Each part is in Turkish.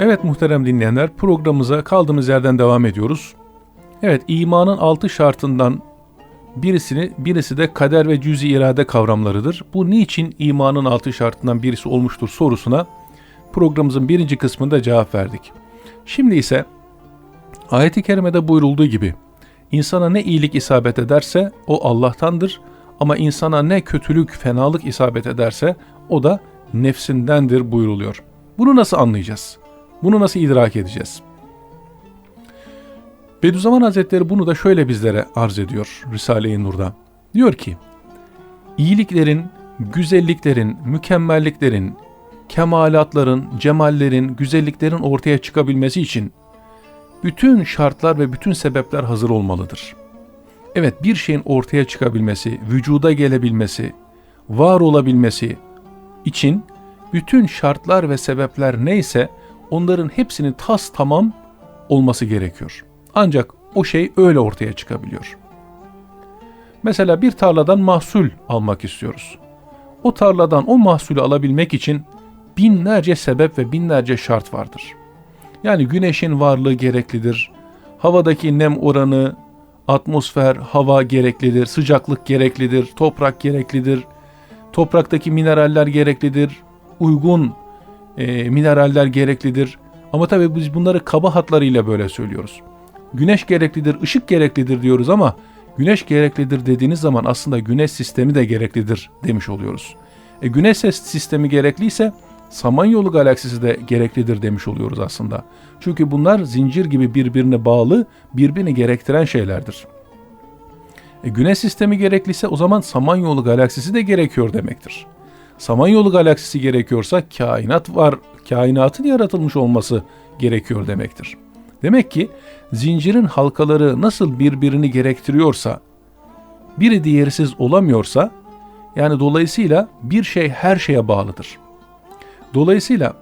Evet muhterem dinleyenler programımıza kaldığımız yerden devam ediyoruz. Evet imanın altı şartından birisini birisi de kader ve cüz-i irade kavramlarıdır. Bu niçin imanın altı şartından birisi olmuştur sorusuna programımızın birinci kısmında cevap verdik. Şimdi ise ayet-i kerimede buyurulduğu gibi insana ne iyilik isabet ederse o Allah'tandır ama insana ne kötülük, fenalık isabet ederse o da nefsindendir buyuruluyor. Bunu nasıl anlayacağız? Bunu nasıl idrak edeceğiz? Bediüzzaman Hazretleri bunu da şöyle bizlere arz ediyor Risale-i Nur'da. Diyor ki, iyiliklerin, güzelliklerin, mükemmelliklerin, kemalatların, cemallerin, güzelliklerin ortaya çıkabilmesi için bütün şartlar ve bütün sebepler hazır olmalıdır. Evet bir şeyin ortaya çıkabilmesi, vücuda gelebilmesi, var olabilmesi için bütün şartlar ve sebepler neyse onların hepsinin tas tamam olması gerekiyor. Ancak o şey öyle ortaya çıkabiliyor. Mesela bir tarladan mahsul almak istiyoruz. O tarladan o mahsulü alabilmek için binlerce sebep ve binlerce şart vardır. Yani güneşin varlığı gereklidir. Havadaki nem oranı, atmosfer, hava gereklidir, sıcaklık gereklidir, toprak gereklidir, topraktaki mineraller gereklidir, uygun e, mineraller gereklidir. Ama tabii biz bunları kaba hatlarıyla böyle söylüyoruz. Güneş gereklidir, ışık gereklidir diyoruz ama güneş gereklidir dediğiniz zaman aslında güneş sistemi de gereklidir demiş oluyoruz. E, güneş sistemi gerekliyse Samanyolu galaksisi de gereklidir demiş oluyoruz aslında. Çünkü bunlar zincir gibi birbirine bağlı, birbirini gerektiren şeylerdir. E, güneş sistemi gerekliyse o zaman Samanyolu galaksisi de gerekiyor demektir. Samanyolu galaksisi gerekiyorsa kainat var, kainatın yaratılmış olması gerekiyor demektir. Demek ki zincirin halkaları nasıl birbirini gerektiriyorsa, biri diğersiz olamıyorsa, yani dolayısıyla bir şey her şeye bağlıdır. Dolayısıyla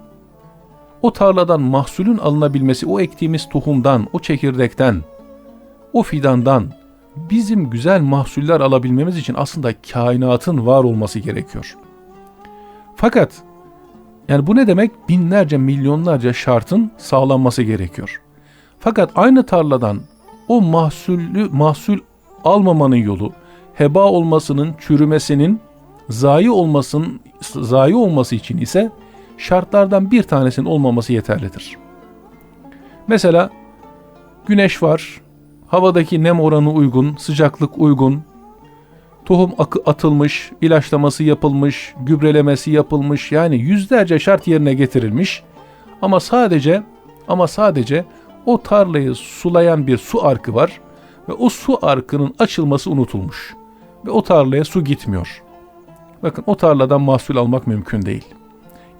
o tarladan mahsulün alınabilmesi, o ektiğimiz tohumdan, o çekirdekten, o fidandan bizim güzel mahsuller alabilmemiz için aslında kainatın var olması gerekiyor. Fakat yani bu ne demek? Binlerce, milyonlarca şartın sağlanması gerekiyor. Fakat aynı tarladan o mahsullü mahsul almamanın yolu heba olmasının, çürümesinin, zayi olmasının zayi olması için ise şartlardan bir tanesinin olmaması yeterlidir. Mesela güneş var, havadaki nem oranı uygun, sıcaklık uygun, tohum atılmış, ilaçlaması yapılmış, gübrelemesi yapılmış yani yüzlerce şart yerine getirilmiş ama sadece ama sadece o tarlayı sulayan bir su arkı var ve o su arkının açılması unutulmuş ve o tarlaya su gitmiyor. Bakın o tarladan mahsul almak mümkün değil.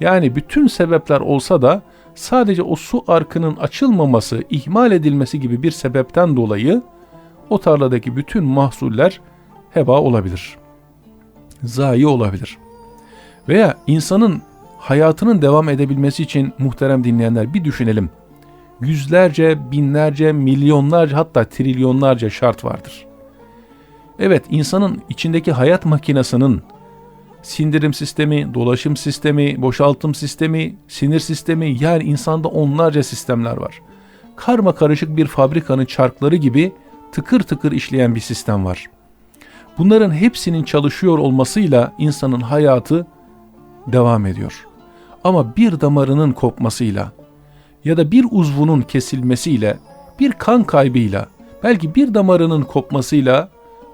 Yani bütün sebepler olsa da sadece o su arkının açılmaması, ihmal edilmesi gibi bir sebepten dolayı o tarladaki bütün mahsuller heba olabilir. Zayi olabilir. Veya insanın hayatının devam edebilmesi için muhterem dinleyenler bir düşünelim. Yüzlerce, binlerce, milyonlarca hatta trilyonlarca şart vardır. Evet insanın içindeki hayat makinasının sindirim sistemi, dolaşım sistemi, boşaltım sistemi, sinir sistemi yani insanda onlarca sistemler var. Karma karışık bir fabrikanın çarkları gibi tıkır tıkır işleyen bir sistem var. Bunların hepsinin çalışıyor olmasıyla insanın hayatı devam ediyor. Ama bir damarının kopmasıyla ya da bir uzvunun kesilmesiyle, bir kan kaybıyla, belki bir damarının kopmasıyla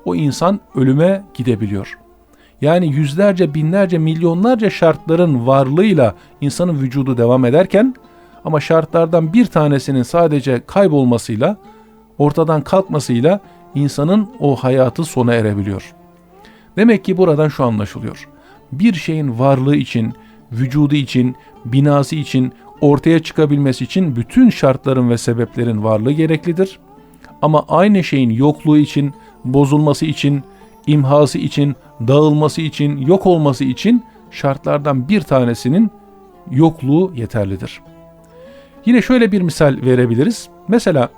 o insan ölüme gidebiliyor. Yani yüzlerce, binlerce, milyonlarca şartların varlığıyla insanın vücudu devam ederken ama şartlardan bir tanesinin sadece kaybolmasıyla, ortadan kalkmasıyla insanın o hayatı sona erebiliyor. Demek ki buradan şu anlaşılıyor. Bir şeyin varlığı için, vücudu için, binası için, ortaya çıkabilmesi için bütün şartların ve sebeplerin varlığı gereklidir. Ama aynı şeyin yokluğu için, bozulması için, imhası için, dağılması için, yok olması için şartlardan bir tanesinin yokluğu yeterlidir. Yine şöyle bir misal verebiliriz. Mesela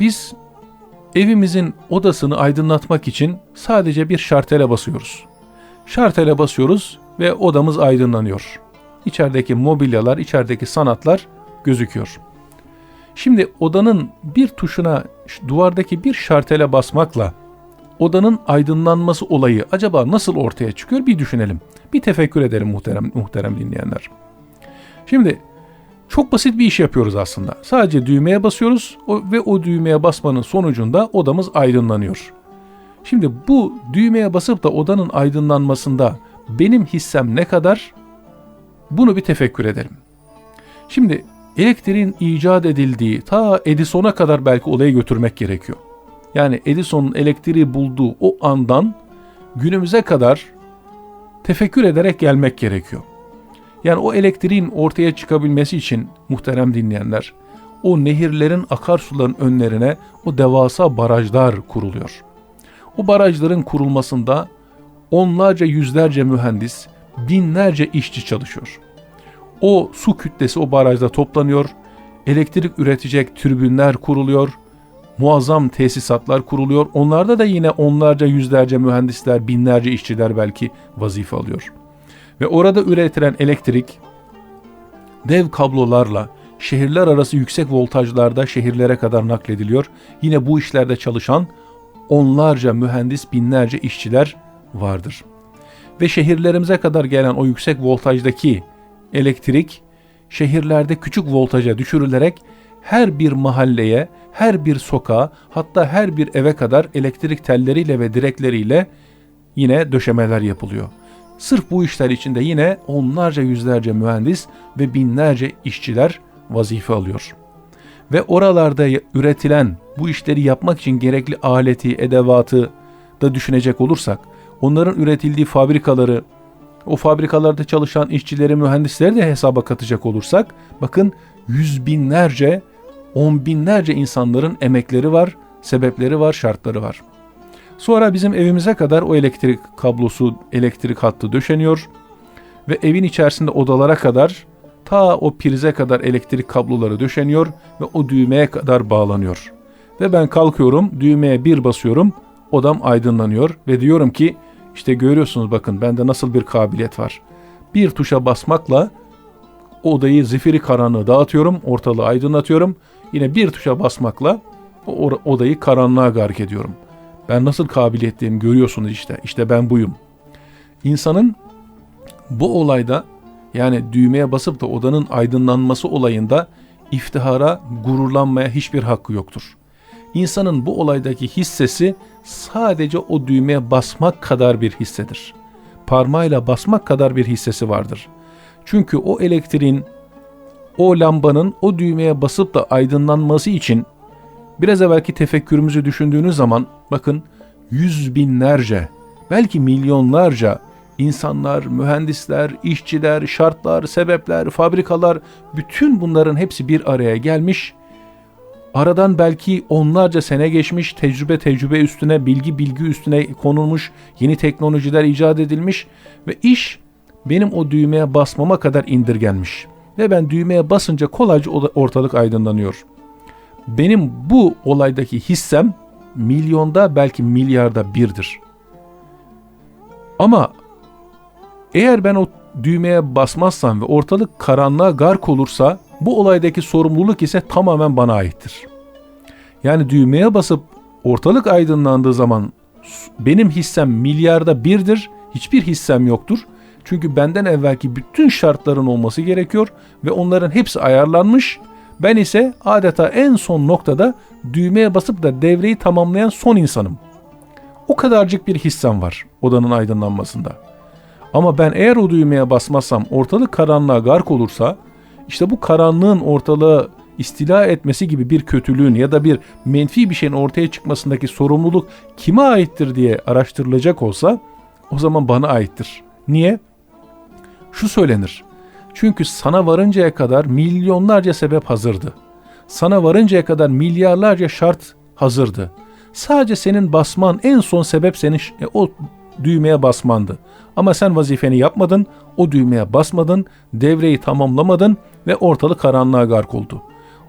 biz evimizin odasını aydınlatmak için sadece bir şartele basıyoruz. Şartele basıyoruz ve odamız aydınlanıyor. İçerideki mobilyalar, içerideki sanatlar gözüküyor. Şimdi odanın bir tuşuna duvardaki bir şartele basmakla odanın aydınlanması olayı acaba nasıl ortaya çıkıyor bir düşünelim. Bir tefekkür edelim muhterem, muhterem dinleyenler. Şimdi çok basit bir iş yapıyoruz aslında. Sadece düğmeye basıyoruz ve o düğmeye basmanın sonucunda odamız aydınlanıyor. Şimdi bu düğmeye basıp da odanın aydınlanmasında benim hissem ne kadar? Bunu bir tefekkür edelim. Şimdi elektriğin icat edildiği ta Edison'a kadar belki olayı götürmek gerekiyor. Yani Edison'un elektriği bulduğu o andan günümüze kadar tefekkür ederek gelmek gerekiyor. Yani o elektriğin ortaya çıkabilmesi için muhterem dinleyenler, o nehirlerin akarsuların önlerine o devasa barajlar kuruluyor. O barajların kurulmasında onlarca yüzlerce mühendis, binlerce işçi çalışıyor. O su kütlesi o barajda toplanıyor, elektrik üretecek türbinler kuruluyor, muazzam tesisatlar kuruluyor. Onlarda da yine onlarca yüzlerce mühendisler, binlerce işçiler belki vazife alıyor. Ve orada üretilen elektrik dev kablolarla şehirler arası yüksek voltajlarda şehirlere kadar naklediliyor. Yine bu işlerde çalışan onlarca mühendis, binlerce işçiler vardır. Ve şehirlerimize kadar gelen o yüksek voltajdaki elektrik şehirlerde küçük voltaja düşürülerek her bir mahalleye, her bir sokağa, hatta her bir eve kadar elektrik telleriyle ve direkleriyle yine döşemeler yapılıyor. Sırf bu işler içinde yine onlarca yüzlerce mühendis ve binlerce işçiler vazife alıyor. Ve oralarda üretilen bu işleri yapmak için gerekli aleti, edevatı da düşünecek olursak, onların üretildiği fabrikaları, o fabrikalarda çalışan işçileri, mühendisleri de hesaba katacak olursak, bakın yüz binlerce, on binlerce insanların emekleri var, sebepleri var, şartları var. Sonra bizim evimize kadar o elektrik kablosu, elektrik hattı döşeniyor ve evin içerisinde odalara kadar ta o prize kadar elektrik kabloları döşeniyor ve o düğmeye kadar bağlanıyor. Ve ben kalkıyorum, düğmeye bir basıyorum, odam aydınlanıyor ve diyorum ki işte görüyorsunuz bakın bende nasıl bir kabiliyet var. Bir tuşa basmakla odayı zifiri karanlığı dağıtıyorum, ortalığı aydınlatıyorum. Yine bir tuşa basmakla o odayı karanlığa gark ediyorum. Ben nasıl kabiliyetliyim görüyorsunuz işte. İşte ben buyum. İnsanın bu olayda yani düğmeye basıp da odanın aydınlanması olayında iftihara, gururlanmaya hiçbir hakkı yoktur. İnsanın bu olaydaki hissesi sadece o düğmeye basmak kadar bir hissedir. Parmağıyla basmak kadar bir hissesi vardır. Çünkü o elektriğin, o lambanın o düğmeye basıp da aydınlanması için biraz evvelki tefekkürümüzü düşündüğünüz zaman bakın yüz binlerce, belki milyonlarca insanlar, mühendisler, işçiler, şartlar, sebepler, fabrikalar bütün bunların hepsi bir araya gelmiş. Aradan belki onlarca sene geçmiş, tecrübe tecrübe üstüne, bilgi bilgi üstüne konulmuş, yeni teknolojiler icat edilmiş ve iş benim o düğmeye basmama kadar indirgenmiş. Ve ben düğmeye basınca kolayca ortalık aydınlanıyor. Benim bu olaydaki hissem milyonda belki milyarda birdir. Ama eğer ben o düğmeye basmazsam ve ortalık karanlığa gark olursa bu olaydaki sorumluluk ise tamamen bana aittir. Yani düğmeye basıp ortalık aydınlandığı zaman benim hissem milyarda birdir, hiçbir hissem yoktur. Çünkü benden evvelki bütün şartların olması gerekiyor ve onların hepsi ayarlanmış. Ben ise adeta en son noktada düğmeye basıp da devreyi tamamlayan son insanım. O kadarcık bir hissem var odanın aydınlanmasında. Ama ben eğer o düğmeye basmazsam ortalık karanlığa gark olursa işte bu karanlığın ortalığı istila etmesi gibi bir kötülüğün ya da bir menfi bir şeyin ortaya çıkmasındaki sorumluluk kime aittir diye araştırılacak olsa o zaman bana aittir. Niye? Şu söylenir. Çünkü sana varıncaya kadar milyonlarca sebep hazırdı. Sana varıncaya kadar milyarlarca şart hazırdı. Sadece senin basman en son sebep senin e, o düğmeye basmandı. Ama sen vazifeni yapmadın, o düğmeye basmadın, devreyi tamamlamadın ve ortalık karanlığa gark oldu.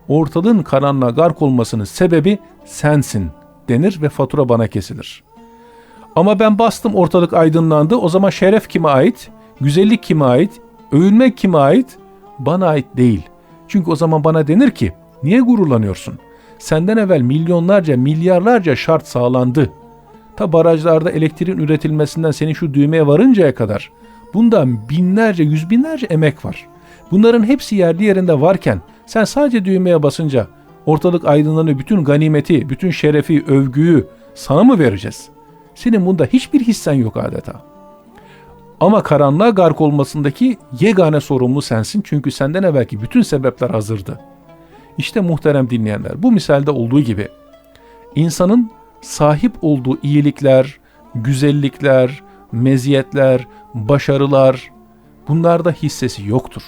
Ortalığın karanlığa gark olmasının sebebi sensin. denir ve fatura bana kesilir. Ama ben bastım ortalık aydınlandı. O zaman şeref kime ait? Güzellik kime ait? Övülmek kime ait? Bana ait değil. Çünkü o zaman bana denir ki niye gururlanıyorsun? Senden evvel milyonlarca, milyarlarca şart sağlandı. Ta barajlarda elektriğin üretilmesinden senin şu düğmeye varıncaya kadar bundan binlerce, yüz binlerce emek var. Bunların hepsi yerli yerinde varken sen sadece düğmeye basınca ortalık aydınlanıyor, bütün ganimeti, bütün şerefi, övgüyü sana mı vereceğiz? Senin bunda hiçbir hissen yok adeta. Ama karanlığa gark olmasındaki yegane sorumlu sensin çünkü senden evvelki bütün sebepler hazırdı. İşte muhterem dinleyenler bu misalde olduğu gibi insanın sahip olduğu iyilikler, güzellikler, meziyetler, başarılar bunlarda hissesi yoktur.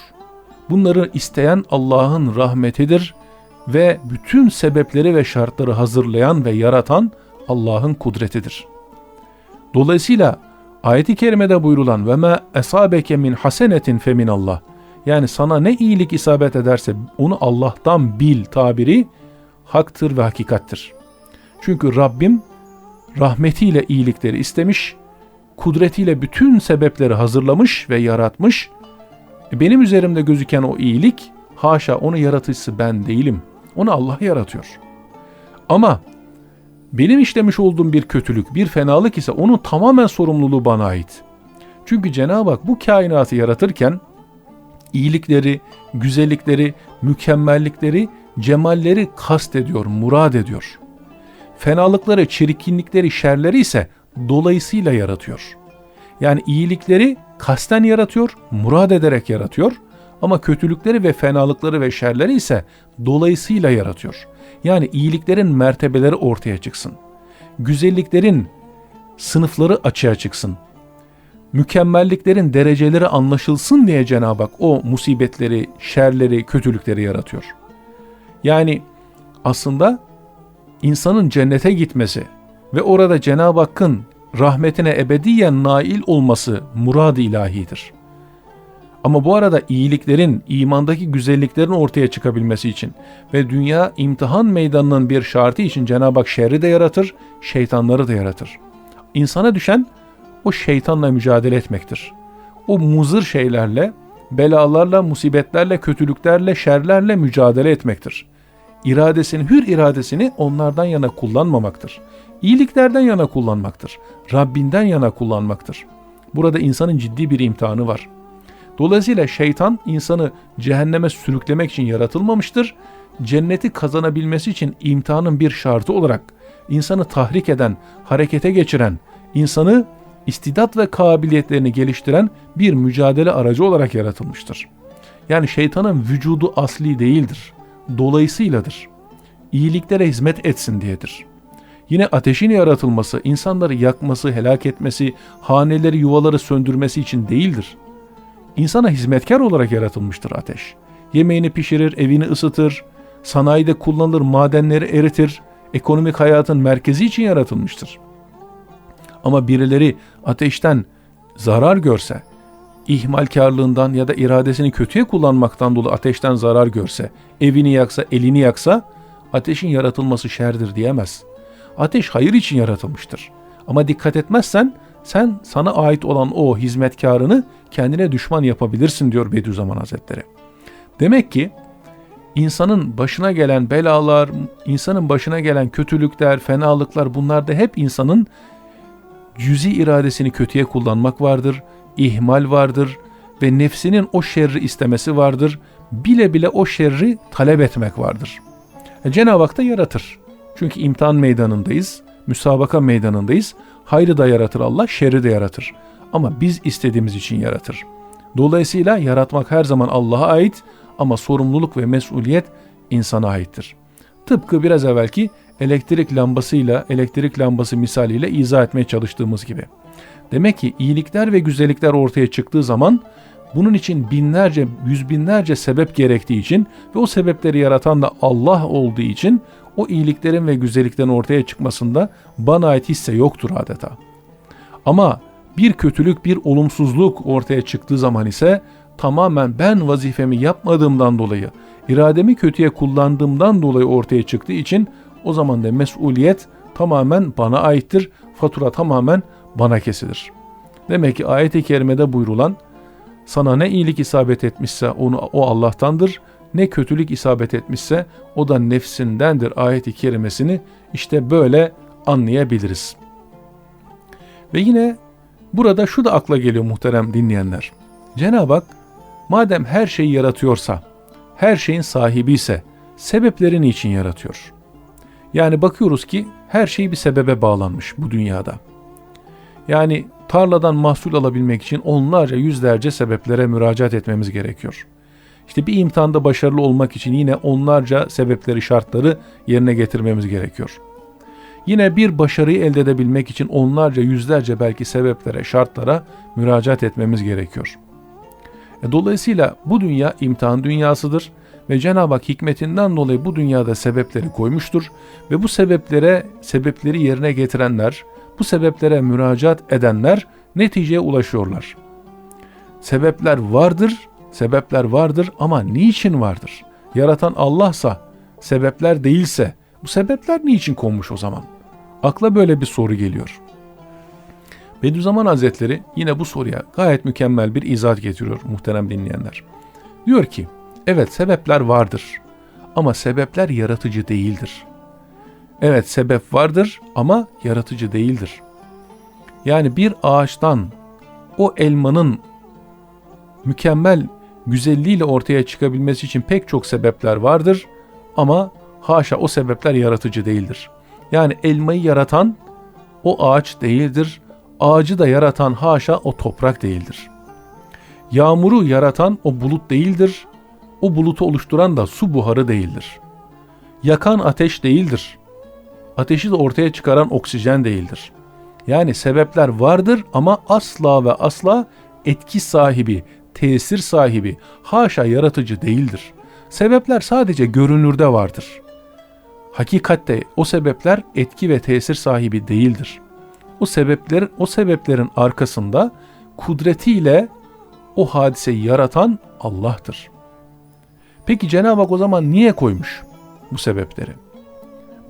Bunları isteyen Allah'ın rahmetidir ve bütün sebepleri ve şartları hazırlayan ve yaratan Allah'ın kudretidir. Dolayısıyla ayeti kerimede buyurulan ve ma esabeke min hasenetin femin Allah yani sana ne iyilik isabet ederse onu Allah'tan bil tabiri haktır ve hakikattir. Çünkü Rabbim rahmetiyle iyilikleri istemiş, kudretiyle bütün sebepleri hazırlamış ve yaratmış. E, benim üzerimde gözüken o iyilik, haşa onu yaratıcısı ben değilim. Onu Allah yaratıyor. Ama benim işlemiş olduğum bir kötülük, bir fenalık ise onun tamamen sorumluluğu bana ait. Çünkü Cenab-ı Hak bu kainatı yaratırken iyilikleri, güzellikleri, mükemmellikleri, cemalleri kast ediyor, murad ediyor. Fenalıkları, çirkinlikleri, şerleri ise dolayısıyla yaratıyor. Yani iyilikleri kasten yaratıyor, murad ederek yaratıyor ama kötülükleri ve fenalıkları ve şerleri ise dolayısıyla yaratıyor. Yani iyiliklerin mertebeleri ortaya çıksın. Güzelliklerin sınıfları açığa çıksın mükemmelliklerin dereceleri anlaşılsın diye Cenab-ı Hak o musibetleri, şerleri, kötülükleri yaratıyor. Yani aslında insanın cennete gitmesi ve orada Cenab-ı Hakk'ın rahmetine ebediyen nail olması murad-ı ilahidir. Ama bu arada iyiliklerin, imandaki güzelliklerin ortaya çıkabilmesi için ve dünya imtihan meydanının bir şartı için Cenab-ı Hak şerri de yaratır, şeytanları da yaratır. İnsana düşen o şeytanla mücadele etmektir. O muzır şeylerle, belalarla, musibetlerle, kötülüklerle, şerlerle mücadele etmektir. İradesini, hür iradesini onlardan yana kullanmamaktır. İyiliklerden yana kullanmaktır. Rabbinden yana kullanmaktır. Burada insanın ciddi bir imtihanı var. Dolayısıyla şeytan insanı cehenneme sürüklemek için yaratılmamıştır. Cenneti kazanabilmesi için imtihanın bir şartı olarak insanı tahrik eden, harekete geçiren, insanı istidat ve kabiliyetlerini geliştiren bir mücadele aracı olarak yaratılmıştır. Yani şeytanın vücudu asli değildir. Dolayısıyladır. İyiliklere hizmet etsin diyedir. Yine ateşin yaratılması, insanları yakması, helak etmesi, haneleri, yuvaları söndürmesi için değildir. İnsana hizmetkar olarak yaratılmıştır ateş. Yemeğini pişirir, evini ısıtır, sanayide kullanılır, madenleri eritir, ekonomik hayatın merkezi için yaratılmıştır.'' Ama birileri ateşten zarar görse, ihmalkarlığından ya da iradesini kötüye kullanmaktan dolayı ateşten zarar görse, evini yaksa, elini yaksa, ateşin yaratılması şerdir diyemez. Ateş hayır için yaratılmıştır. Ama dikkat etmezsen sen sana ait olan o hizmetkarını kendine düşman yapabilirsin diyor Bediüzzaman Hazretleri. Demek ki insanın başına gelen belalar, insanın başına gelen kötülükler, fenalıklar bunlar da hep insanın cüzi iradesini kötüye kullanmak vardır, ihmal vardır ve nefsinin o şerri istemesi vardır, bile bile o şerri talep etmek vardır. E, Cenab-ı Hak da yaratır. Çünkü imtihan meydanındayız, müsabaka meydanındayız. Hayrı da yaratır Allah, şerri de yaratır. Ama biz istediğimiz için yaratır. Dolayısıyla yaratmak her zaman Allah'a ait ama sorumluluk ve mesuliyet insana aittir. Tıpkı biraz evvelki elektrik lambasıyla, elektrik lambası misaliyle izah etmeye çalıştığımız gibi. Demek ki iyilikler ve güzellikler ortaya çıktığı zaman bunun için binlerce, yüz binlerce sebep gerektiği için ve o sebepleri yaratan da Allah olduğu için o iyiliklerin ve güzelliklerin ortaya çıkmasında bana ait hisse yoktur adeta. Ama bir kötülük, bir olumsuzluk ortaya çıktığı zaman ise tamamen ben vazifemi yapmadığımdan dolayı, irademi kötüye kullandığımdan dolayı ortaya çıktığı için o zaman da mesuliyet tamamen bana aittir. Fatura tamamen bana kesilir. Demek ki ayet-i kerimede buyurulan sana ne iyilik isabet etmişse onu o Allah'tandır. Ne kötülük isabet etmişse o da nefsindendir ayeti kerimesini işte böyle anlayabiliriz. Ve yine burada şu da akla geliyor muhterem dinleyenler. Cenab-ı Hak madem her şeyi yaratıyorsa, her şeyin sahibi ise sebepleri niçin yaratıyor? Yani bakıyoruz ki her şey bir sebebe bağlanmış bu dünyada. Yani tarladan mahsul alabilmek için onlarca yüzlerce sebeplere müracaat etmemiz gerekiyor. İşte bir imtihanda başarılı olmak için yine onlarca sebepleri, şartları yerine getirmemiz gerekiyor. Yine bir başarıyı elde edebilmek için onlarca, yüzlerce belki sebeplere, şartlara müracaat etmemiz gerekiyor. E, dolayısıyla bu dünya imtihan dünyasıdır ve Cenab-ı Hak hikmetinden dolayı bu dünyada sebepleri koymuştur ve bu sebeplere, sebepleri yerine getirenler, bu sebeplere müracaat edenler neticeye ulaşıyorlar. Sebepler vardır, sebepler vardır ama niçin vardır? Yaratan Allah'sa, sebepler değilse bu sebepler niçin konmuş o zaman? Akla böyle bir soru geliyor. Bediüzzaman Hazretleri yine bu soruya gayet mükemmel bir izah getiriyor muhterem dinleyenler. Diyor ki, evet sebepler vardır ama sebepler yaratıcı değildir. Evet sebep vardır ama yaratıcı değildir. Yani bir ağaçtan o elmanın mükemmel güzelliğiyle ortaya çıkabilmesi için pek çok sebepler vardır ama haşa o sebepler yaratıcı değildir. Yani elmayı yaratan o ağaç değildir. Ağacı da yaratan haşa o toprak değildir. Yağmuru yaratan o bulut değildir. O bulutu oluşturan da su buharı değildir. Yakan ateş değildir. Ateşi de ortaya çıkaran oksijen değildir. Yani sebepler vardır ama asla ve asla etki sahibi, tesir sahibi, haşa yaratıcı değildir. Sebepler sadece görünürde vardır. Hakikatte o sebepler etki ve tesir sahibi değildir. O sebepler o sebeplerin arkasında kudretiyle o hadiseyi yaratan Allah'tır. Peki Cenab-ı Hak o zaman niye koymuş bu sebepleri?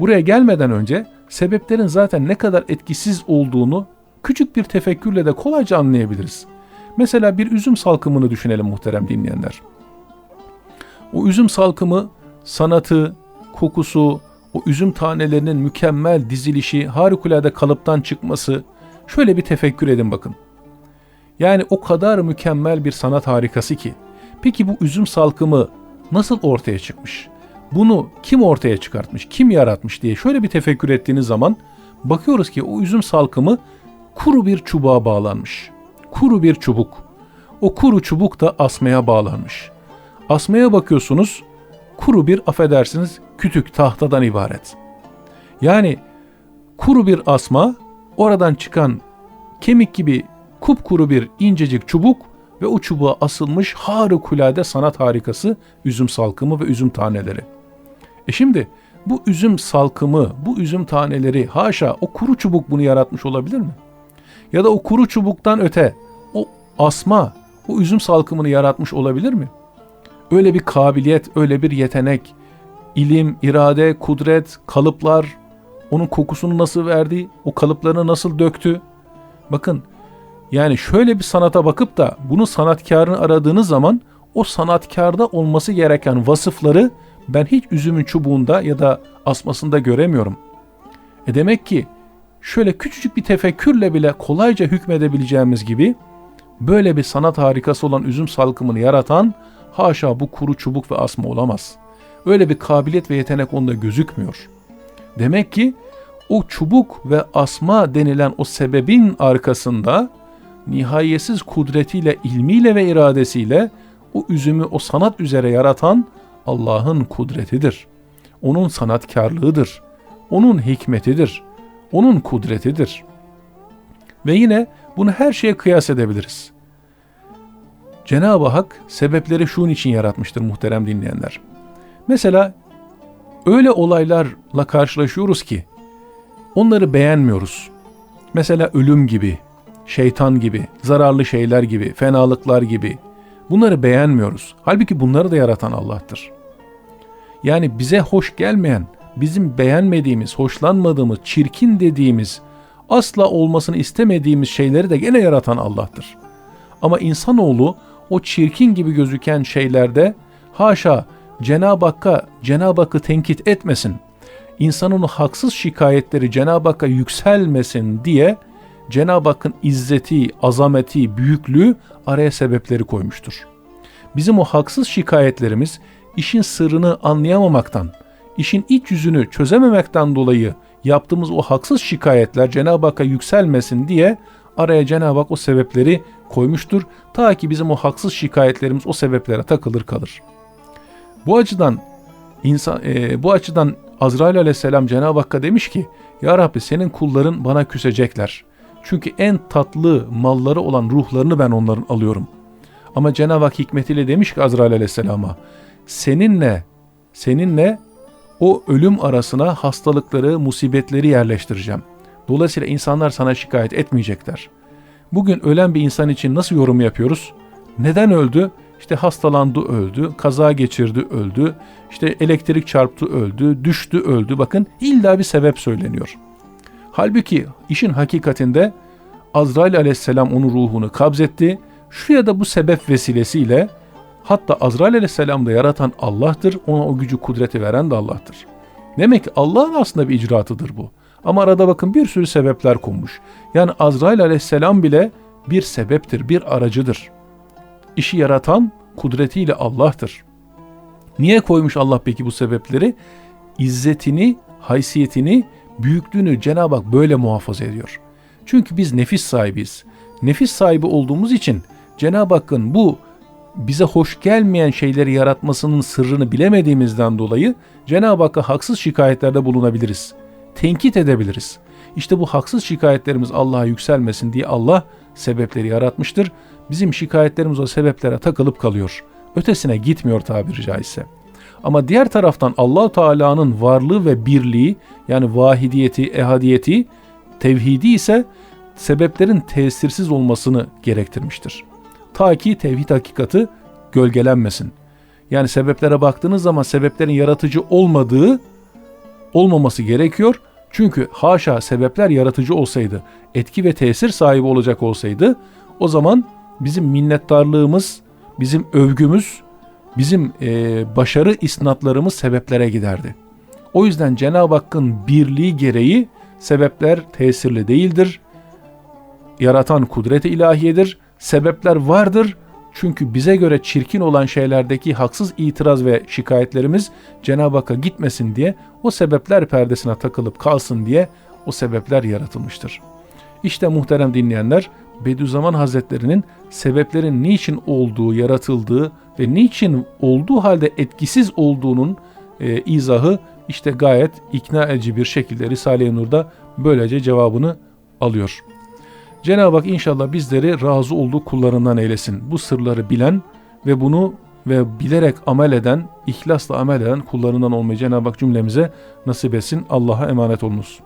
Buraya gelmeden önce sebeplerin zaten ne kadar etkisiz olduğunu küçük bir tefekkürle de kolayca anlayabiliriz. Mesela bir üzüm salkımını düşünelim muhterem dinleyenler. O üzüm salkımı sanatı, kokusu, o üzüm tanelerinin mükemmel dizilişi, harikulade kalıptan çıkması şöyle bir tefekkür edin bakın. Yani o kadar mükemmel bir sanat harikası ki. Peki bu üzüm salkımı nasıl ortaya çıkmış? Bunu kim ortaya çıkartmış, kim yaratmış diye şöyle bir tefekkür ettiğiniz zaman bakıyoruz ki o üzüm salkımı kuru bir çubuğa bağlanmış. Kuru bir çubuk. O kuru çubuk da asmaya bağlanmış. Asmaya bakıyorsunuz kuru bir affedersiniz kütük tahtadan ibaret. Yani kuru bir asma oradan çıkan kemik gibi kupkuru bir incecik çubuk ve o çubuğa asılmış harikulade sanat harikası üzüm salkımı ve üzüm taneleri. E şimdi bu üzüm salkımı, bu üzüm taneleri haşa o kuru çubuk bunu yaratmış olabilir mi? Ya da o kuru çubuktan öte o asma, o üzüm salkımını yaratmış olabilir mi? Öyle bir kabiliyet, öyle bir yetenek, ilim, irade, kudret, kalıplar, onun kokusunu nasıl verdi, o kalıplarını nasıl döktü. Bakın yani şöyle bir sanata bakıp da bunu sanatkarını aradığınız zaman o sanatkarda olması gereken vasıfları ben hiç üzümün çubuğunda ya da asmasında göremiyorum. E demek ki şöyle küçücük bir tefekkürle bile kolayca hükmedebileceğimiz gibi böyle bir sanat harikası olan üzüm salkımını yaratan haşa bu kuru çubuk ve asma olamaz. Öyle bir kabiliyet ve yetenek onda gözükmüyor. Demek ki o çubuk ve asma denilen o sebebin arkasında nihayetsiz kudretiyle, ilmiyle ve iradesiyle o üzümü o sanat üzere yaratan Allah'ın kudretidir. Onun sanatkarlığıdır. Onun hikmetidir. Onun kudretidir. Ve yine bunu her şeye kıyas edebiliriz. Cenab-ı Hak sebepleri şunun için yaratmıştır muhterem dinleyenler. Mesela öyle olaylarla karşılaşıyoruz ki onları beğenmiyoruz. Mesela ölüm gibi, şeytan gibi, zararlı şeyler gibi, fenalıklar gibi. Bunları beğenmiyoruz. Halbuki bunları da yaratan Allah'tır. Yani bize hoş gelmeyen, bizim beğenmediğimiz, hoşlanmadığımız, çirkin dediğimiz, asla olmasını istemediğimiz şeyleri de gene yaratan Allah'tır. Ama insanoğlu o çirkin gibi gözüken şeylerde haşa Cenab-ı Hakk'a Cenab-ı Hakk'ı tenkit etmesin. İnsanın haksız şikayetleri Cenab-ı Hakk'a yükselmesin diye Cenab-ı Hakk'ın izzeti, azameti, büyüklüğü araya sebepleri koymuştur. Bizim o haksız şikayetlerimiz işin sırrını anlayamamaktan, işin iç yüzünü çözememekten dolayı yaptığımız o haksız şikayetler Cenab-ı Hakk'a yükselmesin diye araya Cenab-ı Hak o sebepleri koymuştur. Ta ki bizim o haksız şikayetlerimiz o sebeplere takılır kalır. Bu açıdan insan e, bu açıdan Azrail aleyhisselam Cenab-ı Hakk'a demiş ki Ya Rabbi senin kulların bana küsecekler. Çünkü en tatlı malları olan ruhlarını ben onların alıyorum. Ama Cenab-ı Hak hikmetiyle demiş ki Azrail aleyhisselama seninle seninle o ölüm arasına hastalıkları, musibetleri yerleştireceğim. Dolayısıyla insanlar sana şikayet etmeyecekler. Bugün ölen bir insan için nasıl yorum yapıyoruz? Neden öldü? İşte hastalandı öldü, kaza geçirdi öldü, işte elektrik çarptı öldü, düştü öldü. Bakın illa bir sebep söyleniyor. Halbuki işin hakikatinde Azrail aleyhisselam onun ruhunu kabzetti. Şu ya da bu sebep vesilesiyle hatta Azrail aleyhisselam da yaratan Allah'tır. Ona o gücü kudreti veren de Allah'tır. Demek ki Allah'ın aslında bir icraatıdır bu. Ama arada bakın bir sürü sebepler konmuş. Yani Azrail aleyhisselam bile bir sebeptir, bir aracıdır. İşi yaratan kudretiyle Allah'tır. Niye koymuş Allah peki bu sebepleri? İzzetini, haysiyetini, büyüklüğünü Cenab-ı Hak böyle muhafaza ediyor. Çünkü biz nefis sahibiyiz. Nefis sahibi olduğumuz için Cenab-ı Hakk'ın bu bize hoş gelmeyen şeyleri yaratmasının sırrını bilemediğimizden dolayı Cenab-ı Hakk'a haksız şikayetlerde bulunabiliriz. Tenkit edebiliriz. İşte bu haksız şikayetlerimiz Allah'a yükselmesin diye Allah sebepleri yaratmıştır. Bizim şikayetlerimiz o sebeplere takılıp kalıyor. Ötesine gitmiyor tabiri caizse. Ama diğer taraftan allah Teala'nın varlığı ve birliği yani vahidiyeti, ehadiyeti, tevhidi ise sebeplerin tesirsiz olmasını gerektirmiştir. Ta ki tevhid hakikati gölgelenmesin. Yani sebeplere baktığınız zaman sebeplerin yaratıcı olmadığı olmaması gerekiyor. Çünkü haşa sebepler yaratıcı olsaydı, etki ve tesir sahibi olacak olsaydı o zaman bizim minnettarlığımız, bizim övgümüz, bizim e, başarı isnatlarımız sebeplere giderdi. O yüzden Cenab-ı Hakk'ın birliği gereği sebepler tesirli değildir. Yaratan kudret-i ilahiyedir. Sebepler vardır. Çünkü bize göre çirkin olan şeylerdeki haksız itiraz ve şikayetlerimiz Cenab-ı Hakk'a gitmesin diye o sebepler perdesine takılıp kalsın diye o sebepler yaratılmıştır. İşte muhterem dinleyenler Bediüzzaman Hazretleri'nin sebeplerin niçin olduğu, yaratıldığı ve niçin olduğu halde etkisiz olduğunun e, izahı işte gayet ikna edici bir şekilde Risale-i Nur'da böylece cevabını alıyor. Cenab-ı Hak inşallah bizleri razı olduğu kullarından eylesin. Bu sırları bilen ve bunu ve bilerek amel eden, ihlasla amel eden kullarından olmayı Cenab-ı Hak cümlemize nasip etsin. Allah'a emanet olunuz.